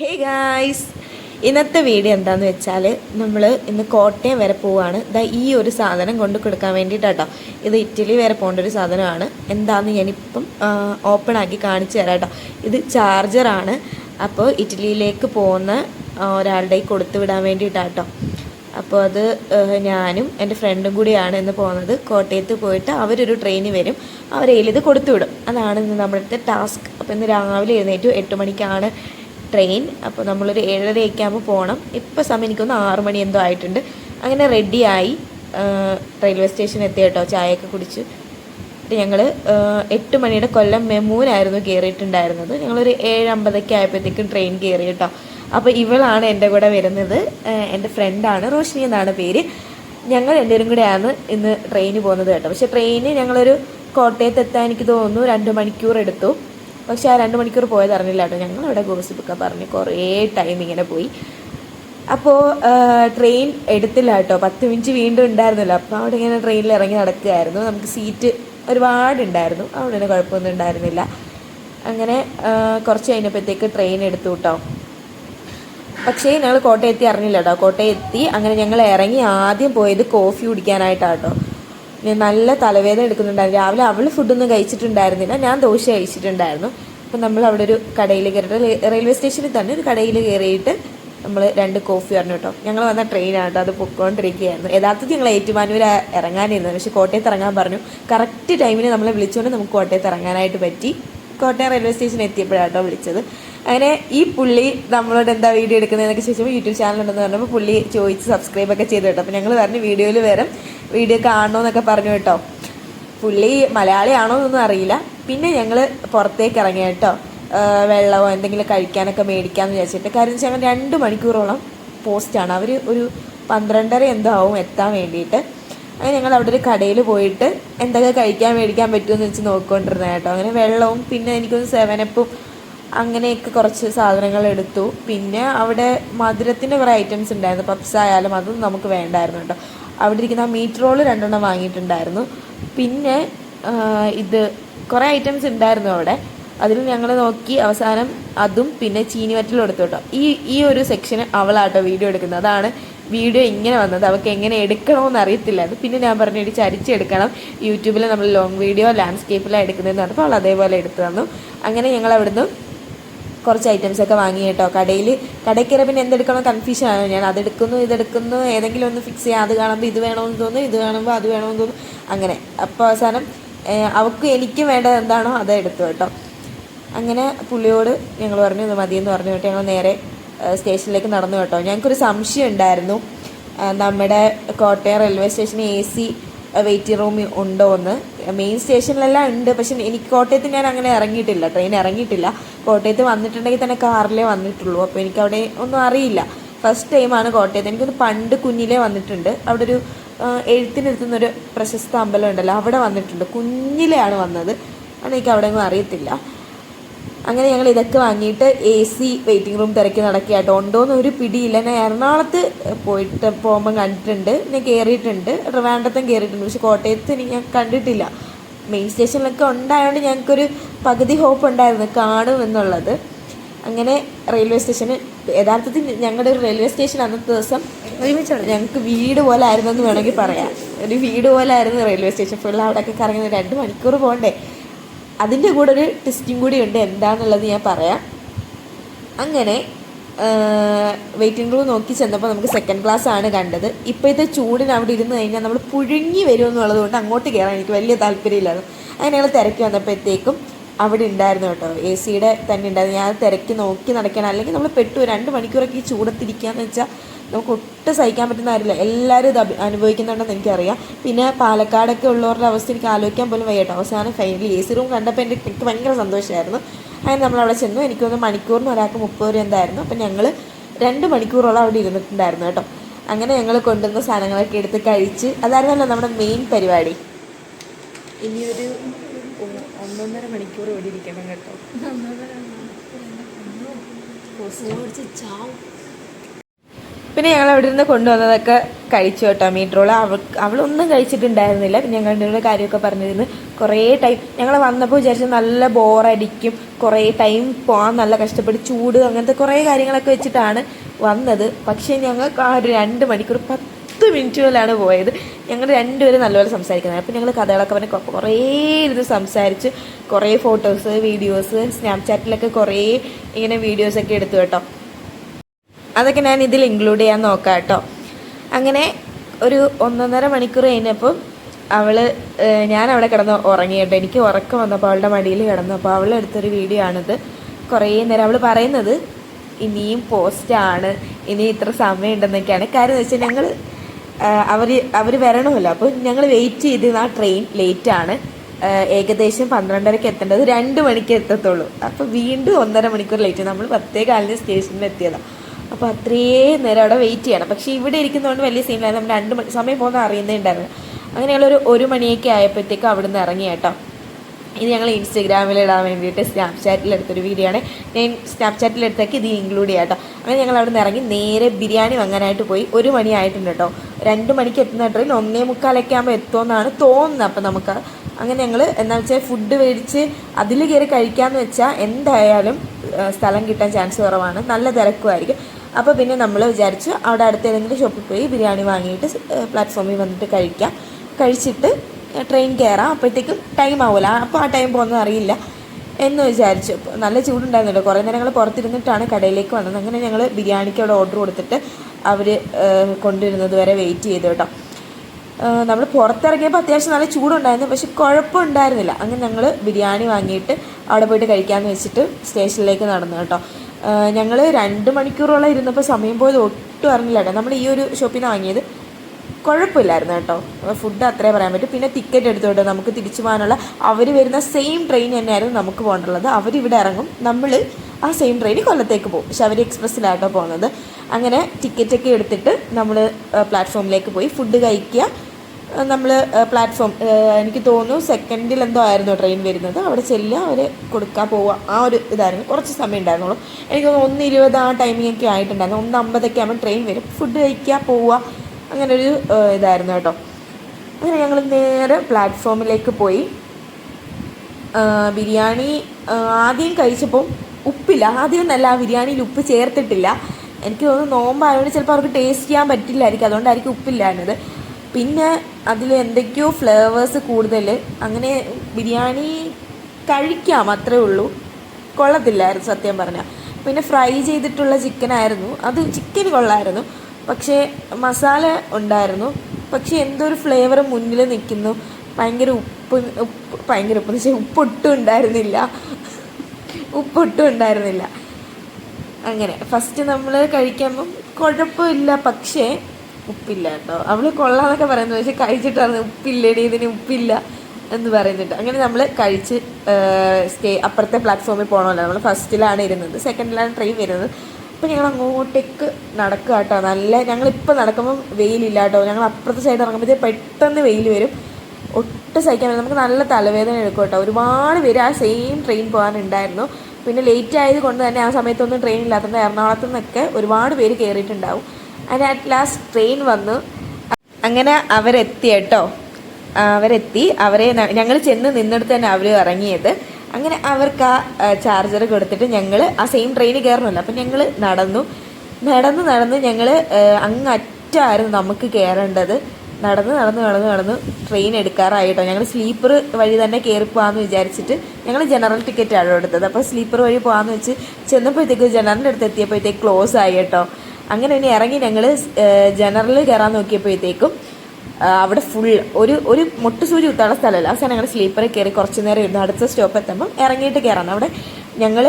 Hey guys ഇന്നത്തെ video എന്താന്ന് വെച്ചാൽ നമ്മൾ ഇന്ന് കോട്ടയം വരെ പോവുകയാണ് ഇതാ ഈ ഒരു സാധനം കൊണ്ട് കൊടുക്കാൻ വേണ്ടിയിട്ടാട്ടോ ഇത് ഇറ്റലി വരെ പോകേണ്ട ഒരു സാധനമാണ്. എന്താണെന്ന് ഞാനിപ്പം ഓപ്പൺ ആക്കി കാണിച്ചു തരാം കേട്ടോ ഇത് ചാർജറാണ് അപ്പോൾ ഇറ്റലിയിലേക്ക് പോകുന്ന ഒരാളുടെ കൊടുത്തു വിടാൻ വേണ്ടിയിട്ടാട്ടോ അപ്പോൾ അത് ഞാനും എന്റെ ഫ്രണ്ടും കൂടിയാണ് ഇന്ന് പോകുന്നത്. കോട്ടയത്ത് പോയിട്ട് അവരൊരു ട്രെയിനിൽ വരും. അവരെ ഇത് കൊടുത്തു വിടും. അതാണ് ഇന്ന് നമ്മുടെ ടാസ്ക് അപ്പോൾ ഇന്ന് രാവിലെ എഴുന്നേറ്റു എട്ട് മണിക്കാണ് ട്രെയിൻ അപ്പോൾ നമ്മളൊരു ഏഴരയൊക്കെ ആകുമ്പോൾ പോകണം ഇപ്പോൾ സമയം എനിക്കൊന്ന് ആറു മണി എന്തോ ആയിട്ടുണ്ട്. അങ്ങനെ റെഡിയായി. റെയിൽവേ സ്റ്റേഷൻ എത്തി കേട്ടോ. ചായയൊക്കെ കുടിച്ച്. ഞങ്ങൾ എട്ട് മണിയുടെ കൊല്ലം മെമൂനായിരുന്നു കയറിയിട്ടുണ്ടായിരുന്നത് ഞങ്ങളൊരു ഏഴ് അമ്പതൊക്കെ ആയപ്പോഴത്തേക്കും ട്രെയിൻ കയറി കേട്ടോ. അപ്പോൾ ഇവളാണ് എന്റെ കൂടെ വരുന്നത്. എന്റെ ഫ്രണ്ടാണ് റോഷിനി എന്നാണ് പേര്. ഞങ്ങൾ എല്ലാവരും കൂടെയാണ് ഇന്ന് ട്രെയിന് പോകുന്നത് കേട്ടോ. പക്ഷേ ട്രെയിന് ഞങ്ങളൊരു കോട്ടയത്ത് എത്താൻ എനിക്ക് തോന്നുന്നു. രണ്ട് മണിക്കൂർ എടുത്തു. പക്ഷേ ആ രണ്ട് മണിക്കൂർ പോയത് അറിഞ്ഞില്ല കേട്ടോ. ഞങ്ങൾ അവിടെ ഗോസിപ്പൊക്കെ പറഞ്ഞ് കുറേ ടൈം ഇങ്ങനെ പോയി. അപ്പോൾ ട്രെയിൻ എടുത്തില്ല കേട്ടോ. പത്ത് മിനിറ്റ് വീണ്ടും ഉണ്ടായിരുന്നല്ലോ. അപ്പോൾ അവിടെ ഇങ്ങനെ ട്രെയിനിൽ ഇറങ്ങി നടക്കുകയായിരുന്നു. നമുക്ക് സീറ്റ് ഒരുപാടുണ്ടായിരുന്നു അവിടെ തന്നെ കുഴപ്പമൊന്നും ഉണ്ടായിരുന്നില്ല. അങ്ങനെ കുറച്ച് കഴിഞ്ഞപ്പോഴത്തേക്ക് ട്രെയിൻ എടുത്തു കേട്ടോ. പക്ഷേ ഞങ്ങൾ കോട്ടയത്തി അറിഞ്ഞില്ല കേട്ടോ. കോട്ടയത്തി അങ്ങനെ ഞങ്ങൾ ഇറങ്ങി ആദ്യം പോയത് കോഫി കുടിക്കാനായിട്ടാട്ടോ ഞാൻ നല്ല തലവേദന എടുക്കുന്നുണ്ടായിരുന്നു. രാവിലെ അവൾ ഫുഡൊന്നും കഴിച്ചിട്ടുണ്ടായിരുന്നില്ല. ഞാൻ ദോശ കഴിച്ചിട്ടുണ്ടായിരുന്നു. അപ്പം നമ്മൾ അവിടെ ഒരു കടയിൽ കയറിയിട്ട് റെയിൽ- റെയിൽവേ സ്റ്റേഷനിൽ തന്നെ ഒരു കടയിൽ കയറിയിട്ട് നമ്മൾ രണ്ട് കോഫി പറഞ്ഞു കേട്ടോ. ഞങ്ങൾ വന്ന ട്രെയിനാണ് കേട്ടോ. അത് പൊക്കോണ്ടിരിക്കുകയായിരുന്നു യഥാർത്ഥത്തിൽ ഞങ്ങൾ ഏറ്റുമാനൂർ ഇറങ്ങാനിരുന്നത്. പക്ഷേ കോട്ടയത്ത് ഇറങ്ങാൻ പറഞ്ഞു. കറക്റ്റ് ടൈമിന് നമ്മളെ വിളിച്ചുകൊണ്ട് നമുക്ക് കോട്ടയത്ത് ഇറങ്ങാനായിട്ട് പറ്റി. കോട്ടയം റെയിൽവേ സ്റ്റേഷൻ എത്തിയപ്പോഴാട്ടോ വിളിച്ചത്. അങ്ങനെ ഈ പുള്ളി നമ്മളോട് എന്താ വീഡിയോ എടുക്കുന്നതെന്നൊക്കെ ചോദിച്ചപ്പോൾ യൂട്യൂബ് ചാനൽ ഉണ്ടെന്ന് പറഞ്ഞപ്പോൾ പുള്ളി ചോദിച്ച് സബ്സ്ക്രൈബ് ഒക്കെ ചെയ്തു കേട്ടോ. അപ്പോൾ ഞങ്ങൾ പറഞ്ഞു വീഡിയോയിൽ വരും. വീഡിയോ കാണണമെന്നൊക്കെ പറഞ്ഞു കേട്ടോ. പുള്ളി മലയാളിയാണോ എന്നൊന്നും അറിയില്ല. പിന്നെ ഞങ്ങൾ പുറത്തേക്ക് ഇറങ്ങി കേട്ടോ. വെള്ളമോ എന്തെങ്കിലും കഴിക്കാനൊക്കെ മേടിക്കാമെന്ന് വിചാരിച്ചിട്ട്. കാര്യം വെച്ചാൽ രണ്ട് മണിക്കൂറോളം പോസ്റ്റാണ് അവർ ഒരു പന്ത്രണ്ടര എന്തോ ആവും എത്താൻ വേണ്ടിയിട്ട്. അങ്ങനെ ഞങ്ങൾ അവിടെ ഒരു കടയിൽ പോയിട്ട് എന്തൊക്കെ കഴിക്കാൻ മേടിക്കാൻ പറ്റുമെന്ന് വെച്ച് നോക്കിക്കൊണ്ടിരുന്നത് കേട്ടോ. അങ്ങനെ വെള്ളവും പിന്നെ എനിക്കൊന്ന് സെവനപ്പും അങ്ങനെയൊക്കെ കുറച്ച് സാധനങ്ങൾ എടുത്തു. പിന്നെ അവിടെ മധുരത്തിന്റെ കുറേ ഐറ്റംസ് ഉണ്ടായിരുന്നു. പപ്സ് ആയാലും അതും നമുക്ക് വേണ്ടായിരുന്നു കേട്ടോ. അവിടെ ഇരിക്കുന്ന ആ മീറ്റ് റോൾ രണ്ടെണ്ണം വാങ്ങിയിട്ടുണ്ടായിരുന്നു. പിന്നെ ഇത് കുറേ ഐറ്റംസ് ഉണ്ടായിരുന്നു അവിടെ. അതിൽ ഞങ്ങൾ നോക്കി അവസാനം അതും പിന്നെ ചീനി വറ്റലും എടുത്തു കേട്ടോ. ഈ ഈ ഒരു സെക്ഷന് അവളാട്ടോ വീഡിയോ എടുക്കുന്നത്. അതാണ് വീഡിയോ ഇങ്ങനെ വന്നത്. അവൾക്ക് എങ്ങനെ എടുക്കണമെന്ന് അറിയത്തില്ല. അത് പിന്നെ ഞാൻ പറഞ്ഞു ഇടിച്ച് ചരിച്ചെടുക്കണം. യൂട്യൂബിൽ നമ്മൾ ലോങ് വീഡിയോ ലാൻഡ്സ്കേപ്പിലാണ് എടുക്കുന്നതെന്ന് പറഞ്ഞപ്പോൾ അവൾ അതേപോലെ എടുത്തു തന്നു. അങ്ങനെ ഞങ്ങൾ അവിടുന്ന് കുറച്ച് ഐറ്റംസ് ഒക്കെ വാങ്ങി കേട്ടോ. കടയിൽ കടയ്ക്കിറ പിന്നെ എന്തെടുക്കണോ കൺഫ്യൂഷൻ ആണ്. ഞാൻ അതെടുക്കുന്നു ഇതെടുക്കുന്നു ഏതെങ്കിലും ഒന്ന് ഫിക്സ് ചെയ്യാം. അത് കാണുമ്പോൾ ഇത് വേണമെന്ന് തോന്നുന്നു ഇത് കാണുമ്പോൾ അത് വേണമെന്ന് തോന്നുന്നു അങ്ങനെ. അപ്പോൾ അവസാനം അവൾക്ക് എനിക്ക് വേണ്ടത് എന്താണോ അത് എടുത്തു കേട്ടോ. അങ്ങനെ പുള്ളിയോട് ഞങ്ങൾ പറഞ്ഞു ഇത് മതിയെന്ന് പറഞ്ഞു കേട്ടോ. ഞങ്ങൾ നേരെ സ്റ്റേഷനിലേക്ക് നടന്നു കേട്ടോ. ഞങ്ങൾക്കൊരു സംശയം ഉണ്ടായിരുന്നു. നമ്മുടെ Kottayam railway station A C waiting room ഉണ്ടോ എന്ന്. മെയിൻ സ്റ്റേഷനിലെല്ലാം ഉണ്ട് പക്ഷെ എനിക്ക് കോട്ടയത്ത് ഞാൻ അങ്ങനെ ഇറങ്ങിയിട്ടില്ല. ട്രെയിൻ ഇറങ്ങിയിട്ടില്ല. കോട്ടയത്ത് വന്നിട്ടുണ്ടെങ്കിൽ തന്നെ കാറിലേ വന്നിട്ടുള്ളൂ. അപ്പോൾ എനിക്ക് അവിടെ ഒന്നും അറിയില്ല. ഫസ്റ്റ് ടൈമാണ് കോട്ടയത്ത്. എനിക്കൊന്ന് പണ്ട് കുഞ്ഞിലേ വന്നിട്ടുണ്ട്. അവിടെ ഒരു എഴുത്തിനിരുത്തുന്നൊരു പ്രശസ്ത അമ്പലം ഉണ്ടല്ലോ അവിടെ വന്നിട്ടുണ്ട്. കുഞ്ഞിലെയാണ് വന്നത്. അതെനിക്ക് അവിടെ ഒന്നും അറിയത്തില്ല. അങ്ങനെ ഞങ്ങൾ ഇതൊക്കെ വാങ്ങിയിട്ട് എ സി വെയിറ്റിംഗ് റൂം തിരക്കി നടക്കുകയാട്ടോ ഉണ്ടോയെന്ന് ഒരു പിടിയില്ല. ഞാൻ എറണാകുളത്ത് പോയിട്ട് പോകുമ്പോൾ കണ്ടിട്ടുണ്ട്. ഞാൻ കയറിയിട്ടുണ്ട് ട്രിവാൻഡ്രത്തും കയറിയിട്ടുണ്ട് പക്ഷെ കോട്ടയത്ത് ഞാൻ കണ്ടിട്ടില്ല. മെയിൻ സ്റ്റേഷനിലൊക്കെ ഉണ്ടായതുകൊണ്ട് ഞങ്ങൾക്കൊരു പകുതി ഹോപ്പ് ഉണ്ടായിരുന്നു. കാണും എന്നുള്ളത്. അങ്ങനെ റെയിൽവേ സ്റ്റേഷന് യഥാർത്ഥത്തിൽ ഞങ്ങളുടെ ഒരു റെയിൽവേ സ്റ്റേഷൻ അന്നത്തെ ദിവസം ഞങ്ങൾക്ക് വീട് പോലെ ആയിരുന്നു എന്ന് വേണമെങ്കിൽ പറയാം. ഒരു വീട് പോലെ ആയിരുന്നു റെയിൽവേ സ്റ്റേഷൻ ഫുൾ അവിടെയൊക്കെ കറങ്ങുന്ന രണ്ട് മണിക്കൂർ പോകണ്ടേ അതിന്റെ കൂടെ ഒരു ടെസ്റ്റും കൂടി ഉണ്ട്. എന്താണെന്നുള്ളത് ഞാൻ പറയാം. അങ്ങനെ വെയിറ്റിംഗ് റൂം നോക്കി ചെന്നപ്പോൾ നമുക്ക് സെക്കൻഡ് ക്ലാസ് ആണ് കണ്ടത്. ഇപ്പോഴത്തെ ചൂടിന് അവിടെ ഇരുന്ന് കഴിഞ്ഞാൽ നമ്മൾ പുഴുങ്ങി വരും എന്നുള്ളത് കൊണ്ട് അങ്ങോട്ട് കയറാൻ എനിക്ക് വലിയ താല്പര്യമില്ലായിരുന്നു. അങ്ങനെ ഞങ്ങൾ തിരക്കി വന്നപ്പോഴത്തേക്കും അവിടെ ഉണ്ടായിരുന്നു കേട്ടോ. എ സിയുടെ തന്നെ ഉണ്ടായിരുന്നു. ഞാൻ തിരക്കി നോക്കി നടക്കണം. അല്ലെങ്കിൽ നമ്മൾ പെട്ടു. രണ്ട് മണിക്കൂറൊക്കെ ഈ ചൂടത്തിരിക്കുക എന്ന് വെച്ചാൽ നമുക്ക് ഒട്ടും സഹിക്കാൻ പറ്റുന്ന കാര്യമില്ല. എല്ലാവരും ഇത് അഭി- അനുഭവിക്കുന്നുണ്ടെന്ന് എനിക്കറിയാം. പിന്നെ പാലക്കാടൊക്കെ ഉള്ളവരുടെ അവസ്ഥ എനിക്ക് ആലോചിക്കാൻ പോലും വയ്യട്ടോ. അവസാനം ഫൈനലി എ സി റൂം കണ്ടപ്പോൾ എന്റെ എനിക്ക് ഭയങ്കര സന്തോഷമായിരുന്നു അങ്ങനെ നമ്മൾ അവിടെ ചെന്നു തോന്നുന്നു മണിക്കൂറിന് ഒരാൾക്ക് മുപ്പത് രൂപ എന്തായിരുന്നു. അപ്പം ഞങ്ങൾ രണ്ട് മണിക്കൂറോളം അവിടെ ഇരുന്നിട്ടുണ്ടായിരുന്നു കേട്ടോ. അങ്ങനെ ഞങ്ങൾ കൊണ്ടുവന്ന സാധനങ്ങളൊക്കെ എടുത്ത് കഴിച്ച് അതായിരുന്നല്ലോ നമ്മുടെ മെയിൻ പരിപാടി. ഇനിയൊരു ഒരു ഒന്നൊന്നര മണിക്കൂർ ഇവിടെ ഇരിക്കണം കേട്ടോ. പിന്നെ ഞങ്ങൾ അവിടെ നിന്ന് കൊണ്ടുവന്നതൊക്കെ കഴിച്ചു കേട്ടോ മീറ്റ് റോൾ അവൾ അവളൊന്നും കഴിച്ചിട്ടുണ്ടായിരുന്നില്ല. പിന്നെ ഞങ്ങളുടെ കാര്യമൊക്കെ പറഞ്ഞിരുന്നു കുറേ ടൈം ഞങ്ങൾ വന്നപ്പോൾ വിചാരിച്ചു നല്ല ബോറടിക്കും കുറേ ടൈം പോകാൻ നല്ല കഷ്ടപ്പെട്ട് ചൂട് അങ്ങനത്തെ കുറേ കാര്യങ്ങളൊക്കെ വെച്ചിട്ടാണ് വന്നത്. പക്ഷേ ഞങ്ങൾക്ക് ആ ഒരു രണ്ട് മണിക്കൂർ പത്ത് മിനിറ്റ് പോലാണ് പോയത്. ഞങ്ങൾ രണ്ടുപേരും നല്ലപോലെ സംസാരിക്കുന്നത്. അപ്പോൾ ഞങ്ങൾ കഥകളൊക്കെ പറഞ്ഞ് കുറേ ഇരുന്ന് സംസാരിച്ച് കുറേ ഫോട്ടോസ് വീഡിയോസ് സ്നാപ്ചാറ്റിലൊക്കെ കുറേ ഇങ്ങനെ വീഡിയോസൊക്കെ എടുത്തു കേട്ടോ. അതൊക്കെ ഞാൻ ഇതിൽ ഇൻക്ലൂഡ് ചെയ്യാൻ നോക്കാം കേട്ടോ അങ്ങനെ ഒരു ഒന്നൊന്നര മണിക്കൂർ കഴിഞ്ഞപ്പം അവൾ ഞാൻ അവിടെ കിടന്ന് ഉറങ്ങി കേട്ടോ എനിക്ക് ഉറക്കം വന്നപ്പോൾ അവളുടെ മടിയിൽ കിടന്നു. അപ്പോൾ അവളെടുത്തൊരു വീഡിയോ ആണിത്. കുറേ നേരം അവൾ പറയുന്നത് ഇനിയും പോസ്റ്റാണ് ഇനി ഇത്ര സമയം ഉണ്ടെന്നൊക്കെയാണ് കാര്യം എന്ന് വെച്ചാൽ ഞങ്ങൾ അവർ അവർ വരണമല്ലോ. അപ്പോൾ ഞങ്ങൾ വെയിറ്റ് ചെയ്തിരുന്ന ആ ട്രെയിൻ ലേറ്റാണ് ഏകദേശം പന്ത്രണ്ടരക്ക് എത്തേണ്ടത്. രണ്ട് മണിക്ക് എത്തത്തുള്ളൂ. അപ്പോൾ വീണ്ടും ഒന്നര മണിക്കൂർ ലേറ്റ് നമ്മൾ പ്രത്യേക കാലിന് സ്റ്റേഷനിൽ എത്തിയതാണ് അപ്പോൾ അത്രയും നേരം അവിടെ വെയിറ്റ് ചെയ്യണം. പക്ഷേ ഇവിടെ ഇരിക്കുന്നതുകൊണ്ട് വലിയ സീനിലായിരുന്നു നമ്മൾ രണ്ട് മണി സമയം പോകുന്ന അറിയുന്നേ ഉണ്ടായിരുന്നു അങ്ങനെ ഒരു ഒരു മണിയൊക്കെ ആയപ്പോഴത്തേക്കും അവിടെ നിന്ന് ഇറങ്ങി കേട്ടോ. ഇത് ഞങ്ങൾ ഇൻസ്റ്റഗ്രാമിൽ ഇടാൻ വേണ്ടിയിട്ട് സ്നാപ്ചാറ്റിൽ എടുത്തൊരു വീഡിയോ ആണ്. ഞാൻ സ്നാപ്ചാറ്റിൽ എടുത്തേക്ക് ഇത് ഇൻക്ലൂഡ് ചെയ്യാം കേട്ടോ. അങ്ങനെ ഞങ്ങൾ അവിടെ നിന്ന് ഇറങ്ങി നേരെ ബിരിയാണി വാങ്ങാനായിട്ട് പോയി. ഒരു മണി ആയിട്ടുണ്ട് കേട്ടോ. രണ്ട് മണിക്ക് എത്തുന്ന ട്രെയിൻ ഒന്നേ മുക്കാലൊക്കെ ആകുമ്പോൾ എത്തുമെന്നാണ് തോന്നുന്നത്. അപ്പം നമുക്ക് അങ്ങനെ ഞങ്ങൾ എന്താ വെച്ചാൽ ഫുഡ് മേടിച്ച് അതിൽ കയറി കഴിക്കാമെന്ന് വെച്ചാൽ എന്തായാലും സ്ഥലം കിട്ടാൻ ചാൻസ് കുറവാണ്. നല്ല തിരക്കുമായിരിക്കും. അപ്പോൾ പിന്നെ നമ്മൾ വിചാരിച്ചു അവിടെ അടുത്ത് ഏതെങ്കിലും ഷോപ്പിൽ പോയി ബിരിയാണി വാങ്ങിയിട്ട് പ്ലാറ്റ്ഫോമിൽ വന്നിട്ട് കഴിക്കാം. കഴിച്ചിട്ട് ട്രെയിൻ കയറാം അപ്പോഴത്തേക്കും ടൈം ആവില്ല അപ്പോൾ ആ ടൈം പോകുന്നത് അറിയില്ല എന്ന് വിചാരിച്ചു. നല്ല ചൂടുണ്ടായിരുന്നില്ല. കുറേ നേരം ഞങ്ങൾ പുറത്തിരുന്നിട്ടാണ് കടയിലേക്ക് വന്നത്. അങ്ങനെ ഞങ്ങൾ ബിരിയാണിക്ക് അവിടെ ഓർഡർ കൊടുത്തിട്ട് അവർ കൊണ്ടുവരുന്നത് വരെ വെയിറ്റ് ചെയ്തു കേട്ടോ. നമ്മൾ പുറത്തിറങ്ങിയപ്പോൾ അത്യാവശ്യം നല്ല ചൂടുണ്ടായിരുന്നു. പക്ഷെ കുഴപ്പമുണ്ടായിരുന്നില്ല. അങ്ങനെ ഞങ്ങൾ ബിരിയാണി വാങ്ങിയിട്ട് അവിടെ പോയിട്ട് കഴിക്കാമെന്ന് വെച്ചിട്ട് സ്റ്റേഷനിലേക്ക് നടന്നു കേട്ടോ. ഞങ്ങൾ രണ്ട് മണിക്കൂറോളം ഇരുന്നപ്പോൾ സമയം പോയത് ഒട്ടും അറിഞ്ഞില്ല കേട്ടോ. നമ്മൾ ഈ ഒരു ഷോപ്പിൽ നിന്ന് വാങ്ങിയത് കുഴപ്പമില്ലായിരുന്നു കേട്ടോ. ഫുഡ് അത്രേ പറയാൻ പറ്റും. പിന്നെ ടിക്കറ്റ് എടുത്തോട്ട് നമുക്ക് തിരിച്ചു പോകാനുള്ള. അവർ വരുന്ന സെയിം ട്രെയിൻ തന്നെയായിരുന്നു നമുക്ക് പോകേണ്ടുള്ളത് അവരിവിടെ ഇറങ്ങും. നമ്മൾ ആ സെയിം ട്രെയിനിൽ കൊല്ലത്തേക്ക് പോകും. ശബരി എക്സ്പ്രസ്സിലാട്ടോ പോകുന്നത്. അങ്ങനെ ടിക്കറ്റൊക്കെ എടുത്തിട്ട് നമ്മൾ പ്ലാറ്റ്ഫോമിലേക്ക് പോയി ഫുഡ് കഴിക്കുക. നമ്മൾ പ്ലാറ്റ്ഫോം എനിക്ക് തോന്നുന്നു സെക്കൻഡിൽ എന്തോ ആയിരുന്നു ട്രെയിൻ വരുന്നത്. അവിടെ ചെല്ലുക അവർ കൊടുക്കാൻ പോവുക. ആ ഒരു ഇതായിരുന്നു. കുറച്ച് സമയം ഉണ്ടായിരുന്നുള്ളൂ. എനിക്ക് ഒന്ന് ഇരുപത് ആ ടൈമിംഗ് ഒക്കെ ആയിട്ടുണ്ടായിരുന്നു. ഒന്ന് അമ്പതൊക്കെ ആകുമ്പോൾ ട്രെയിൻ വരും. ഫുഡ് കഴിക്കുക പോവുക. അങ്ങനെ ഒരു ഇതായിരുന്നു കേട്ടോ. അങ്ങനെ ഞങ്ങൾ നേരെ പ്ലാറ്റ്ഫോമിലേക്ക് പോയി. ബിരിയാണി ആദ്യം കഴിച്ചപ്പം ഉപ്പില്ല. ആദ്യം ഒന്നല്ല ആ ബിരിയാണിയിൽ ഉപ്പ് ചേർത്തിട്ടില്ല. എനിക്ക് തോന്നുന്നു നോമ്പായതുകൊണ്ട് ചിലപ്പോൾ അവർക്ക് ടേസ്റ്റ് ചെയ്യാൻ പറ്റില്ലായിരിക്കും. അതുകൊണ്ടായിരിക്കും ഉപ്പില്ലായിരുന്നത് പിന്നെ അതിൽ എന്തൊക്കെയോ ഫ്ലേവേഴ്സ് കൂടുതൽ അങ്ങനെ ബിരിയാണി കഴിക്കാം അത്രേ ഉള്ളൂ. കൊള്ളത്തില്ലായിരുന്നു സത്യം പറഞ്ഞാൽ പിന്നെ ഫ്രൈ ചെയ്തിട്ടുള്ള ചിക്കനായിരുന്നു. അത് ചിക്കൻ കൊള്ളായിരുന്നു. പക്ഷേ മസാല ഉണ്ടായിരുന്നു. പക്ഷേ എന്തോ ഒരു ഫ്ലേവർ മുന്നിൽ നിൽക്കുന്നു. ഭയങ്കര ഉപ്പ് ഉപ്പ് ഭയങ്കര ഉപ്പ് വെച്ചാൽ ഉപ്പൊട്ടും ഉണ്ടായിരുന്നില്ല. ഉപ്പൊട്ടും ഉണ്ടായിരുന്നില്ല. അങ്ങനെ. ഫസ്റ്റ് നമ്മൾ കഴിക്കുമ്പം കുഴപ്പമില്ല. പക്ഷേ ഉപ്പില്ല കേട്ടോ. അവൾ കൊള്ളാന്നൊക്കെ പറയുന്നത് പക്ഷെ കഴിച്ചിട്ട് പറഞ്ഞു ഉപ്പില്ലേടി ഇതിന് ഉപ്പില്ല എന്ന് പറയുന്നുണ്ട്. അങ്ങനെ നമ്മൾ കഴിച്ച് സ്റ്റേ അപ്പുറത്തെ പ്ലാറ്റ്ഫോമിൽ പോകണമല്ലോ നമ്മൾ ഫസ്റ്റിലാണ് ഇരുന്നത്. സെക്കൻഡിലാണ് ട്രെയിൻ വരുന്നത്. അപ്പോൾ ഞങ്ങൾ അങ്ങോട്ടേക്ക് നടക്കുക കേട്ടോ. നല്ല ഞങ്ങളിപ്പോൾ നടക്കുമ്പം വെയിലില്ല കേട്ടോ. ഞങ്ങൾ അപ്പുറത്തെ സൈഡ് ഇറങ്ങുമ്പോഴത്തേക്ക് പെട്ടെന്ന് വെയിൽ വരും. ഒട്ടും സഹിക്കാൻ നമുക്ക് നല്ല തലവേദന എടുക്കും കേട്ടോ. ഒരുപാട് പേര് ആ സെയിം ട്രെയിൻ പോകാനുണ്ടായിരുന്നു. പിന്നെ ലേറ്റ് ആയത് കൊണ്ട് തന്നെ ആ സമയത്തൊന്നും ട്രെയിൻ ഇല്ലാത്തതുകൊണ്ട് എറണാകുളത്തു നിന്നൊക്കെ ഒരുപാട് പേര് കയറിയിട്ടുണ്ടാവും അങ്ങനെ അറ്റ് ലാസ്റ്റ് ട്രെയിൻ വന്നു. അങ്ങനെ അവരെത്തി കേട്ടോ. അവരെത്തി. അവരെ ഞങ്ങൾ ചെന്ന് നിന്നിടത്ത് തന്നെ അവർ ഇറങ്ങിയത്. അങ്ങനെ അവർക്ക് ആ ചാർജർ കൊടുത്തിട്ട് ഞങ്ങൾ ആ സെയിം ട്രെയിനിൽ കയറണമല്ലോ അപ്പം ഞങ്ങൾ നടന്നു. നടന്ന് നടന്ന് ഞങ്ങൾ അങ്ങ് അറ്റമായിരുന്നു നമുക്ക് കയറേണ്ടത്. നടന്ന് നടന്ന് നടന്ന് നടന്ന് ട്രെയിൻ എടുക്കാറായിട്ടോ ഞങ്ങൾ സ്ലീപ്പർ വഴി തന്നെ കയറി പോകാമെന്ന് വിചാരിച്ചിട്ട് ഞങ്ങൾ ജനറൽ ടിക്കറ്റാണ് എടുത്തത്. അപ്പോൾ സ്ലീപ്പർ വഴി പോകാമെന്ന് വെച്ച് ചെന്നപ്പോഴത്തേക്ക് ജനറലിന്റെ അടുത്ത് എത്തിയപ്പോഴത്തേക്ക് ക്ലോസ് ആയി കേട്ടോ. അങ്ങനെ ഇനി ഇറങ്ങി ഞങ്ങൾ ജനറൽ കയറാൻ നോക്കിയപ്പോഴത്തേക്കും അവിടെ ഫുൾ ഒരു ഒരു മുട്ടുസൂചി കുത്താനുള്ള സ്ഥലമല്ല. അവസാനം ഞങ്ങൾ സ്ലീപ്പറിൽ കയറി കുറച്ച് നേരം ഇരുന്നു അടുത്ത സ്റ്റോപ്പ് എത്തുമ്പം ഇറങ്ങിയിട്ട് കയറാം അവിടെ ഞങ്ങൾ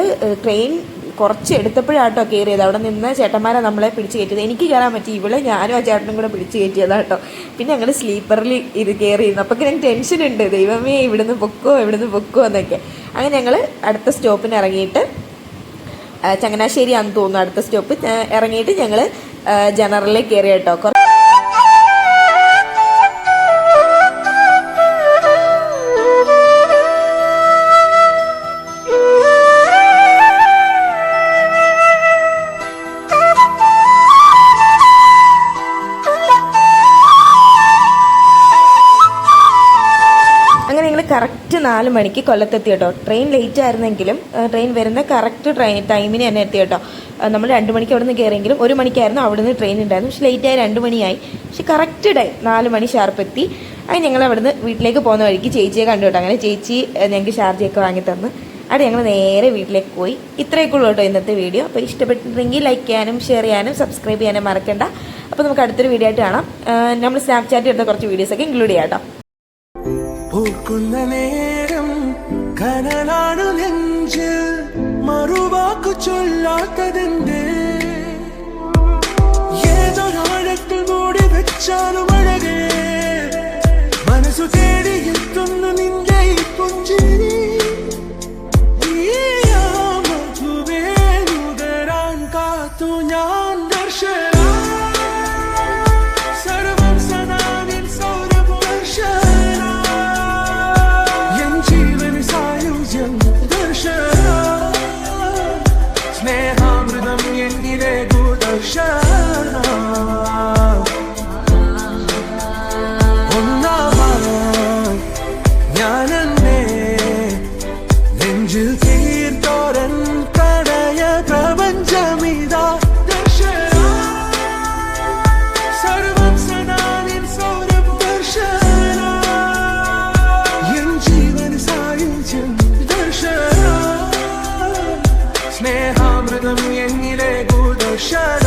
ട്രെയിൻ കുറച്ച് എടുത്തപ്പോഴാട്ടോ കയറിയത് അവിടെ നിന്ന് ചേട്ടന്മാരെ നമ്മളെ പിടിച്ച് കയറ്റിയത്. എനിക്ക് കയറാൻ പറ്റി ഇവിടെ ഞാനും ആ ചേട്ടനും കൂടെ പിടിച്ച് കയറ്റിയതാട്ടോ. പിന്നെ ഞങ്ങൾ സ്ലീപ്പറിൽ ഇത് കയറിയിരുന്നു അപ്പോൾ ഞങ്ങൾക്ക് ടെൻഷൻ ഉണ്ട് ദൈവമേ ഇവിടുന്ന് പൊക്കോ ഇവിടുന്ന് പൊക്കോ എന്നൊക്കെ. അങ്ങനെ ഞങ്ങൾ അടുത്ത സ്റ്റോപ്പിന് ഇറങ്ങിയിട്ട് ആ, ചങ്ങനാശ്ശേരിയാണെന്ന് തോന്നുന്നു അടുത്ത സ്റ്റോപ്പ്. ഇറങ്ങിയിട്ട് ഞങ്ങൾ ജനറലിലേക്ക് കയറി കേട്ടോ. നാല് മണിക്ക് കൊല്ലത്തെത്തി കേട്ടോ. ട്രെയിൻ ലേറ്റ് ആയിരുന്നെങ്കിലും ട്രെയിൻ വരുന്ന കറക്റ്റ് ട്രെയിൻ ടൈമിന് തന്നെ എത്തി കേട്ടോ. നമ്മൾ രണ്ട് മണിക്ക് അവിടെ നിന്ന് കയറിയെങ്കിലും ഒരു മണിക്കായിരുന്നു അവിടെ നിന്ന് ട്രെയിൻ ഉണ്ടായിരുന്നു പക്ഷെ ആയി രണ്ട് മണിയായി. പക്ഷെ കറക്റ്റ് ടൈം നാല് മണി ഷാർപ്പ് എത്തി. അത് ഞങ്ങൾ അവിടുന്ന് വീട്ടിലേക്ക് പോകുന്ന വഴിക്ക് ചേച്ചിയെ കണ്ടു കേട്ടോ. അങ്ങനെ ചേച്ചി ഞങ്ങൾക്ക് ഷാർജയൊക്കെ വാങ്ങി തന്ന്. അവിടെ ഞങ്ങൾ നേരെ വീട്ടിലേക്ക് പോയി. ഇത്രയൊക്കെ ഉള്ളൂ കേട്ടോ ഇന്നത്തെ വീഡിയോ അപ്പോൾ ഇഷ്ടപ്പെട്ടിട്ടുണ്ടെങ്കിൽ ലൈക്ക് ചെയ്യാനും ഷെയർ ചെയ്യാനും സബ്സ്ക്രൈബ് ചെയ്യാനും മറക്കണ്ട. അപ്പോൾ നമുക്ക് അടുത്തൊരു വീഡിയോ ആയിട്ട് കാണാം. നമ്മൾ സ്നാപ്ചാറ്റ് എടുത്ത കുറച്ച് വീഡിയോസൊക്കെ ഇൻക്ലൂഡ് ചെയ്യാം കേട്ടോ. அரணான நெஞ்சில் மறுவாக்கு சொல்லாத்ததெந்தே ஏதோ ஆழத்தில் மூடி வச்சாலும் அழகே. மனசு தேடி எத்தும் நின்றை புஞ்சி സ്നേഹാമൃതം എന്നിലെ ഗുദർശന